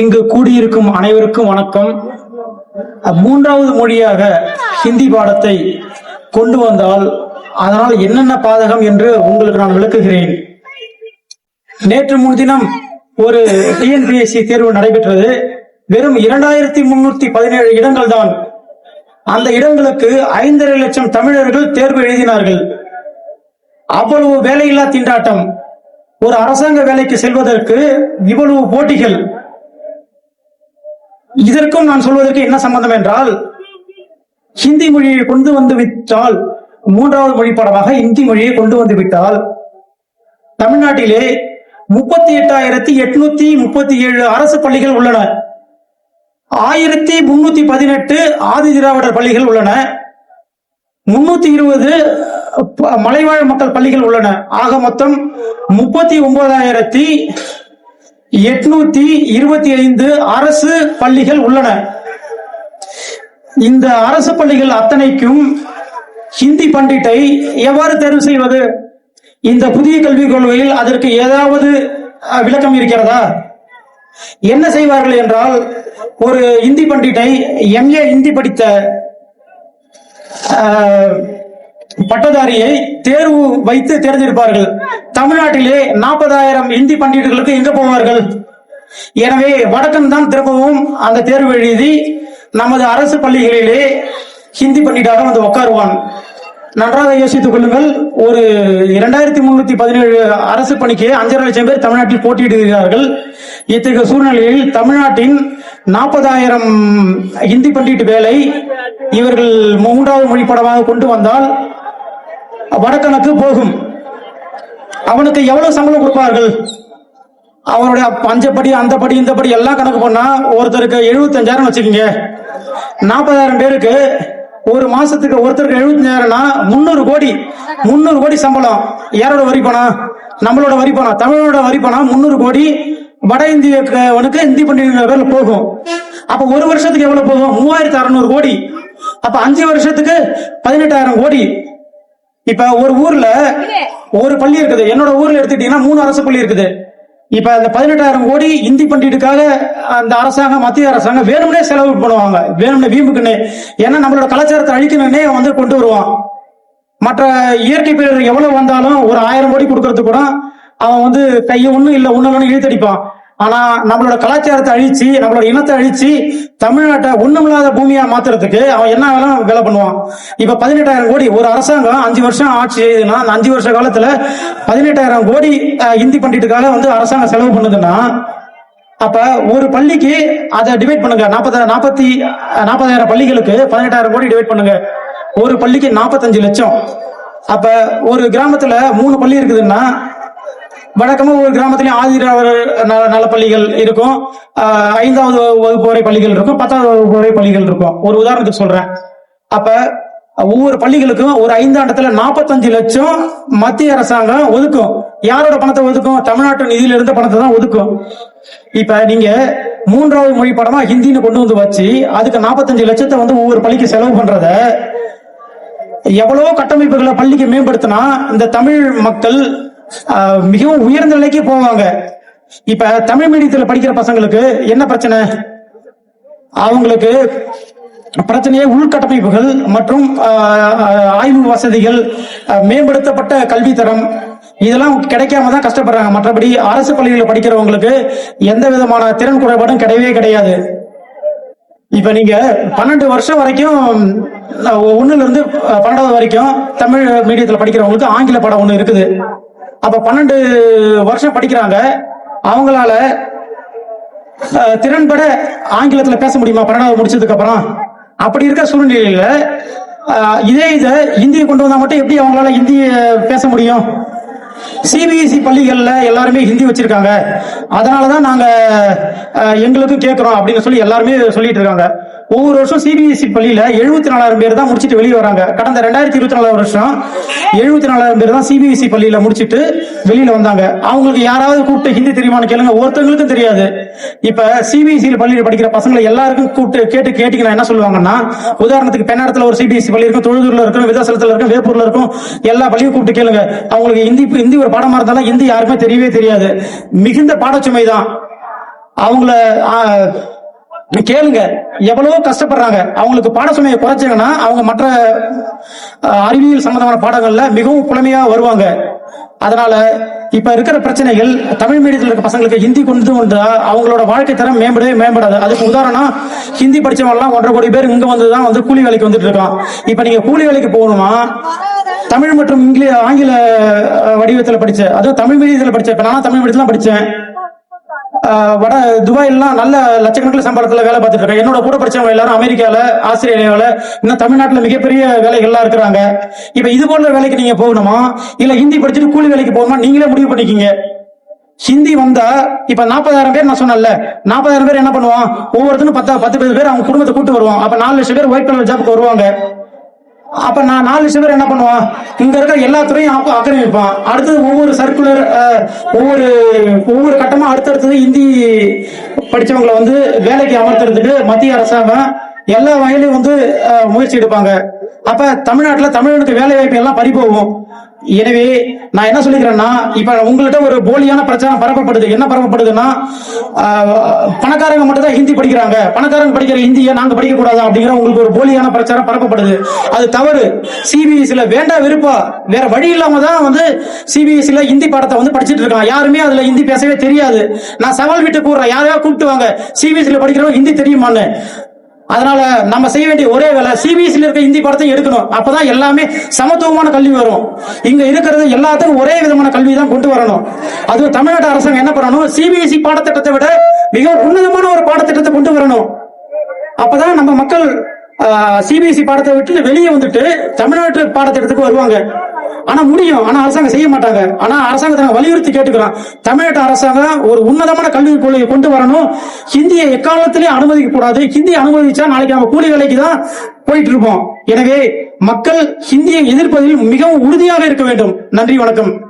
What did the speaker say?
இங்கு கூடியிருக்கும் அனைவருக்கும் வணக்கம். மூன்றாவது மொழியாக ஹிந்தி பாடத்தை கொண்டு வந்தால் அதனால் என்னென்ன பாதகம் என்று உங்களுக்கு நான் விளக்குகிறேன். நேற்று முன்தினம் ஒரு டிஎன்பிஎஸ்சி தேர்வு நடைபெற்றது. வெறும் இரண்டாயிரத்தி முன்னூத்தி பதினேழு இடங்கள் தான். அந்த இடங்களுக்கு ஐந்தரை லட்சம் தமிழர்கள் தேர்வு எழுதினார்கள். அவ்வளவு வேலையில்லா திண்டாட்டம். ஒரு அரசாங்க வேலைக்கு செல்வதற்கு இவ்வளவு போட்டிகள். இதற்கும் நான் சொல்வதற்கு என்ன சம்பந்தம் என்றால் ஹிந்தி மொழியை கொண்டு வந்து விட்டால் மூன்றாவது மொழி பாடமாக இந்தி மொழியை கொண்டு வந்து விட்டால் தமிழ்நாட்டிலே முப்பத்தி எட்டாயிரத்தி எட்நூத்தி முப்பத்தி ஏழு அரசு பள்ளிகள் உள்ளன. ஆயிரத்தி முன்னூத்தி பதினெட்டு ஆதி திராவிடர் பள்ளிகள் உள்ளன. முன்னூத்தி இருபது மலைவாழ் மக்கள் பள்ளிகள் உள்ளன. ஆக மொத்தம் முப்பத்தி ஒன்பதாயிரத்தி எட்நூத்தி இருபத்தி ஐந்து அரசு பள்ளிகள் உள்ளன. இந்த அரசு பள்ளிகள் அத்தனைக்கும் ஹிந்தி பண்டிட்டை எவ்வாறு தேர்வு செய்வது? இந்த புதிய கல்விக் கொள்கையில் அதற்கு ஏதாவது விளக்கம் இருக்கிறதா? என்ன செய்வார்கள் என்றால் ஒரு இந்தி பண்டிட்டை எம்ஏ இந்தி படித்த ஆஹ், பட்டதாரியை தேர்வு வைத்து தேர்ந்தெடுப்பார்கள். தமிழ்நாட்டிலே நாற்பதாயிரம் இந்தி பண்டிட்டுகளுக்கு எங்க போவார்கள்? எனவே வடக்கம் தான் திரும்பவும் அந்த தேர்வு எழுதி நமது அரசு பள்ளிகளிலே ஹிந்தி பண்டிட்டாக வந்து உட்காருவான் நன்றாக யோசித்துக் கொள்ளுங்கள். ஒரு இரண்டாயிரத்தி முன்னூத்தி பதினேழு அரசு பணிக்கு அஞ்சரை லட்சம் பேர் தமிழ்நாட்டில் போட்டியிடுகிறார்கள். இத்தகைய சூழ்நிலையில் தமிழ்நாட்டின் நாற்பதாயிரம் ஹிந்தி பண்டிட்டு வேலை இவர்கள் மூன்றாவது மொழி படமாக கொண்டு வந்தால் வடக்கணக்கு போகும். அவனுக்கு எவ்வளவு சம்பளம் கொடுப்பார்கள்? அவனுடைய பஞ்சப்படி அந்த படி இந்த படி எல்லாம் கணக்கு பண்ணா ஒருத்தருக்கு எழுபத்தஞ்சாயிரம் வச்சுக்கோங்க. நாற்பதாயிரம் பேருக்கு ஒரு மாசத்துக்கு ஒருத்தருக்கு எழுபத்தஞ்சாயிரம்னா முந்நூறு கோடி முந்நூறு கோடி சம்பளம். யாரோட வரி பணம்? நம்மளோட வரி பணம். தமிழோட வரி பணம் முந்நூறு கோடி. வட இந்தியவனுக்கு இந்தி பண்டிகை பேர்ல போகும். அப்ப ஒரு வருஷத்துக்கு எவ்வளவு போகும்? மூவாயிரத்தி அறுநூறு கோடி. அப்ப அஞ்சு வருஷத்துக்கு பதினெட்டாயிரம் கோடி. இப்ப ஒரு ஊர்ல ஒரு பள்ளி இருக்குது. என்னோட ஊர்ல எடுத்துக்கிட்டீங்கன்னா மூணு அரசு பள்ளி இருக்குது. இப்ப அந்த பதினெட்டாயிரம் கோடி இந்தி பண்டிட்டுக்காக அந்த அரசாங்கம் மத்திய அரசாங்கம் வேணும்னே செலவு பண்ணுவாங்க. வேணும்னே வீம்புக்குன்னு. ஏன்னா நம்மளோட கலாச்சாரத்தை அழிக்கணும்னே வந்து கொண்டு வருவான். மற்ற இயற்கை பேரர் எவ்வளவு வந்தாலும் ஒரு ஆயிரம் கோடி கொடுக்கறது கூட அவன் வந்து கையை ஒண்ணும் இல்ல ஒண்ணு இழுத்தடிப்பான். ஆனா நம்மளோட கலாச்சாரத்தை அழிச்சு நம்மளோட இனத்தை அழிச்சு தமிழ்நாட்டை ஒண்ணுமில்லாத பூமியா மாத்துறதுக்கு அவன் என்ன வேணாலும் வேலை பண்ணுவான். இப்ப பதினெட்டாயிரம் கோடி ஒரு அரசாங்கம் அஞ்சு வருஷம் ஆட்சி செய்யுதுன்னா அந்த அஞ்சு வருஷ காலத்துல பதினெட்டாயிரம் கோடி இந்தி பண்டிட்டுக்காக வந்து அரசாங்கம் செலவு பண்ணுதுன்னா அப்ப ஒரு பள்ளிக்கு அதை டிவைட் பண்ணுங்க. நாற்பது நாற்பத்தி நாற்பதாயிரம் பள்ளிகளுக்கு பதினெட்டாயிரம் கோடி டிவைட் பண்ணுங்க. ஒரு பள்ளிக்கு நாற்பத்தஞ்சு லட்சம். அப்ப ஒரு கிராமத்துல மூணு பள்ளி இருக்குதுன்னா வழக்கமா ஒரு கிராமத்திலயும் ஆதிராவர் நல பள்ளிகள் இருக்கும். ஐந்தாவது வகுப்பு வரை பள்ளிகள் இருக்கும். பத்தாவது வகுப்பு வரை பள்ளிகள் இருக்கும். ஒரு உதாரணத்துக்கு சொல்றேன். அப்ப ஒவ்வொரு பள்ளிகளுக்கும் ஒரு ஐந்தாண்டத்துல நாற்பத்தஞ்சு லட்சம் மத்திய அரசாங்கம் ஒதுக்கும். யாரோட பணத்தை ஒதுக்கும்? தமிழ்நாட்டு நிதியில இருந்த பணத்தை தான் ஒதுக்கும். இப்ப நீங்க மூன்றாவது மொழி படமா ஹிந்தின்னு கொண்டு வந்து வச்சு அதுக்கு நாற்பத்தஞ்சு லட்சத்தை வந்து ஒவ்வொரு பள்ளிக்கு செலவு பண்றத எவ்வளவோ கட்டமைப்புகளை பள்ளிக்கு மேம்படுத்தினா இந்த தமிழ் மக்கள் மிகவும் உயர்ந்த நிலைக்கு போவாங்க. இப்ப தமிழ் மீடியத்துல படிக்கிற பசங்களுக்கு என்ன பிரச்சனை? அவங்களுக்கு பிரச்சனையே உள்கட்டமைப்புகள் மற்றும் ஆய்வு வசதிகள் மேம்படுத்தப்பட்ட கல்வித்தரம் இதெல்லாம் கிடைக்காம தான் கஷ்டப்படுறாங்க. மற்றபடி அரசு பள்ளிகளில் படிக்கிறவங்களுக்கு எந்த விதமான திறன் குறைபாடும் கிடையவே கிடையாது. இப்ப நீங்க பன்னெண்டு வருஷம் வரைக்கும் அஹ், ஒண்ணுல இருந்து பன்னெண்டாவது வரைக்கும் தமிழ் மீடியத்துல படிக்கிறவங்களுக்கு ஆங்கில படம் ஒண்ணு இருக்குது. அப்ப பன்னெண்டு வருஷம் படிக்கிறாங்க. அவங்களால திறன்பட ஆங்கிலத்துல பேச முடியுமா? பன்னெண்டாவது முடிச்சதுக்கு அப்புறம். அப்படி இருக்க சூழ்நிலையில இதே இதை இந்தியை கொண்டு வந்தா மட்டும் எப்படி அவங்களால இந்திய பேச முடியும்? சிபிஎஸ்இ பள்ளிகள்ல எல்லாருமே ஹிந்தி வச்சிருக்காங்க. அதனாலதான் நாங்க எங்களுக்கும் கேட்கிறோம் அப்படின்னு சொல்லி எல்லாருமே சொல்லிட்டு இருக்காங்க. ஒவ்வொரு வருஷம் சிபிஎஸ்இ பள்ளியில எழுபத்தி நாலாயிரம் பேர் தான் முடிச்சுட்டு வெளியே வராங்க. கடந்த ரெண்டாயிரத்தி இருபத்தி நாலாவது வருஷம் எழுபத்தி நாலாயிரம் பேர் தான் சிபிஎஸ்இ பள்ளியில முடிச்சுட்டு வெளியில வந்தாங்க. அவங்களுக்கு யாராவது கூப்பிட்டு ஹிந்தி தெரியுமான்னு கேளுங்க. ஒருத்தவங்களுக்கும் தெரியாது. இப்ப சிபிஎஸ்சி பள்ளியில் படிக்கிற பசங்களை எல்லாருக்கும் கூப்பிட்டு கேட்டு கேட்டீங்கன்னா என்ன சொல்லுவாங்கன்னா உதாரணத்துக்கு பெண்ணாடத்துல ஒரு சிபிஎஸ்சி பள்ளி இருக்கும் தொழுதூர்ல இருக்கும் விதாசலத்துல இருக்கும் வேப்பூர்ல இருக்கும் எல்லா பள்ளியும் கூப்பிட்டு கேளுங்க. அவங்களுக்கு ஹிந்தி ஹிந்தி ஒரு பாடமா இருந்தாலும் ஹிந்தி யாருக்குமே தெரியவே தெரியாது. மிகுந்த பாடச்சுமை தான். அவங்கள கேளுங்க. எவ்வளவோ கஷ்டப்படுறாங்க. அவங்களுக்கு பாட சுமையை குறைச்சாங்கன்னா அவங்க மற்ற அறிவியல் சம்பந்தமான பாடங்கள்ல மிகவும் புலமையா வருவாங்க. அதனால இப்ப இருக்கிற பிரச்சனைகள் தமிழ் மீடியத்தில் இருக்க பசங்களுக்கு ஹிந்தி கொண்டு வந்தா அவங்களோட வாழ்க்கை தரம் மேம்படவே மேம்படாது. அதுக்கு உதாரணம் ஹிந்தி படிச்சவங்க எல்லாம் ஒன்றரை கோடி பேர் இங்க வந்து தான் வந்து கூலி வேலைக்கு வந்துட்டு இருக்கான் இப்ப நீங்க கூலி வேலைக்கு போகணுமா? தமிழ் மற்றும் இங்கிலீஷ் ஆங்கில வடிவத்தில் வடிவத்துல படிச்ச அதுவும் தமிழ் மீடியத்துல படிச்சேன் இப்ப நான் தமிழ் மீடியத்துல படிச்சேன். வட துபாயிலாம் நல்ல லட்சக்கணக்கில் சம்பளத்துல வேலை பார்த்துட்டு இருக்காங்க. என்னோட கூட படிச்சவங்க எல்லாரும் அமெரிக்கால ஆஸ்திரேலியாவில் இன்னும் தமிழ்நாட்டில் மிகப்பெரிய வேலைகள்லாம் இருக்கிறாங்க. இப்ப இது போன்ற வேலைக்கு நீங்க போகணுமா? இல்ல ஹிந்தி படிச்சுட்டு கூலி வேலைக்கு போகணுமா? நீங்களே முடிவு பண்ணிக்கிங்க. ஹிந்தி வந்தா இப்ப நாற்பதாயிரம் பேர் நான் சொன்னேன்ல நாற்பதாயிரம் பேர் என்ன பண்ணுவான்? ஒவ்வொருத்தரும் பத்து பத்து பேர் பேர் அவங்க குடும்பத்தை கூட்டு வருவான். அப்ப நாலு லட்சம் பேர் ஒயிட் கலர் ஜாப்க்கு வருவாங்க. அப்ப நான் நாலு லட்சம் பேர் என்ன பண்ணுவான் இங்க இருக்கிற எல்லா துறையும் ஆக்கிரமிப்பான். அடுத்தது ஒவ்வொரு சர்க்குலர் ஒவ்வொரு ஒவ்வொரு கட்டமா அடுத்தடுத்தது இந்தி படிச்சவங்களை வந்து வேலைக்கு அமர்த்துறதுக்கு மத்திய அரசாங்கம் எல்லா வகையிலும் வந்து முயற்சி எடுப்பாங்க. அப்ப தமிழ்நாட்டுல தமிழனுக்கு வேலை வாய்ப்பு எல்லாம் பறிபோகும். எனவே நான் என்ன சொல்லிக்கிறேன்னா இப்ப உங்கள்கிட்ட ஒரு போலியான பிரச்சாரம் பரப்பப்படுது. என்ன பரப்பப்படுதுன்னா பணக்காரங்க மட்டும் தான் ஹிந்தி படிக்கிறாங்க. பணக்காரங்க படிக்கிற ஹிந்தியை நாங்க படிக்க கூடாது அப்படிங்கிற உங்களுக்கு ஒரு போலியான பிரச்சாரம் பரப்பப்படுது. அது தவறு. சிபிஎஸ்சியில வேண்டா விருப்பா வேற வழி இல்லாம தான் வந்து சிபிஎஸ்சியில ஹிந்தி பாடத்தை வந்து படிச்சிட்டு இருக்கான் யாருமே அதுல ஹிந்தி பேசவே தெரியாது. நான் சவால் விட்டு கூடுறேன் யாரையாவது கூப்பிட்டு வாங்க. சிபிஎஸ்சியில படிக்கிறவங்க ஹிந்தி தெரியுமான்னு. அதனால நம்ம செய்ய வேண்டிய ஒரே வேலை சிபிஎஸ்சியில் இருக்க ஹிந்தி படத்தை எடுக்கணும். அப்பதான் எல்லாமே சமத்துவமான கல்வி வரும். இங்க இருக்கிறது எல்லாத்துக்கும் ஒரே விதமான கல்வி தான் கொண்டு வரணும். அதுவும் தமிழ்நாடு அரசாங்கம் என்ன பண்ணணும்? சிபிஎஸ்சி பாடத்திட்டத்தை விட மிக உன்னதமான ஒரு பாடத்திட்டத்தை கொண்டு வரணும். அப்பதான் நம்ம மக்கள் சிபிஎஸ்சி பாடத்தை விட்டு வெளியே வந்துட்டு தமிழ்நாட்டு பாடத்திட்டத்துக்கு வருவாங்க. ஆனா முடியும். ஆனா அரசாங்கம் செய்ய மாட்டாங்க. ஆனா அரசாங்கத்தை வலியுறுத்தி கேட்டுக்கிறோம் தமிழ்நாட்டு அரசாங்கம் ஒரு உன்னதமான கல்விக் கொள்கையை கொண்டு வரணும். ஹிந்தியை எக்காலத்திலையும் அனுமதிக்க கூடாது ஹிந்தி அனுமதிச்சா நாளைக்கு நம்ம கூலி வேலைக்கு தான் போயிட்டு இருப்போம். எனவே மக்கள் ஹிந்தியை எதிர்ப்பதில் மிகவும் உறுதியாக இருக்க வேண்டும். நன்றி வணக்கம்.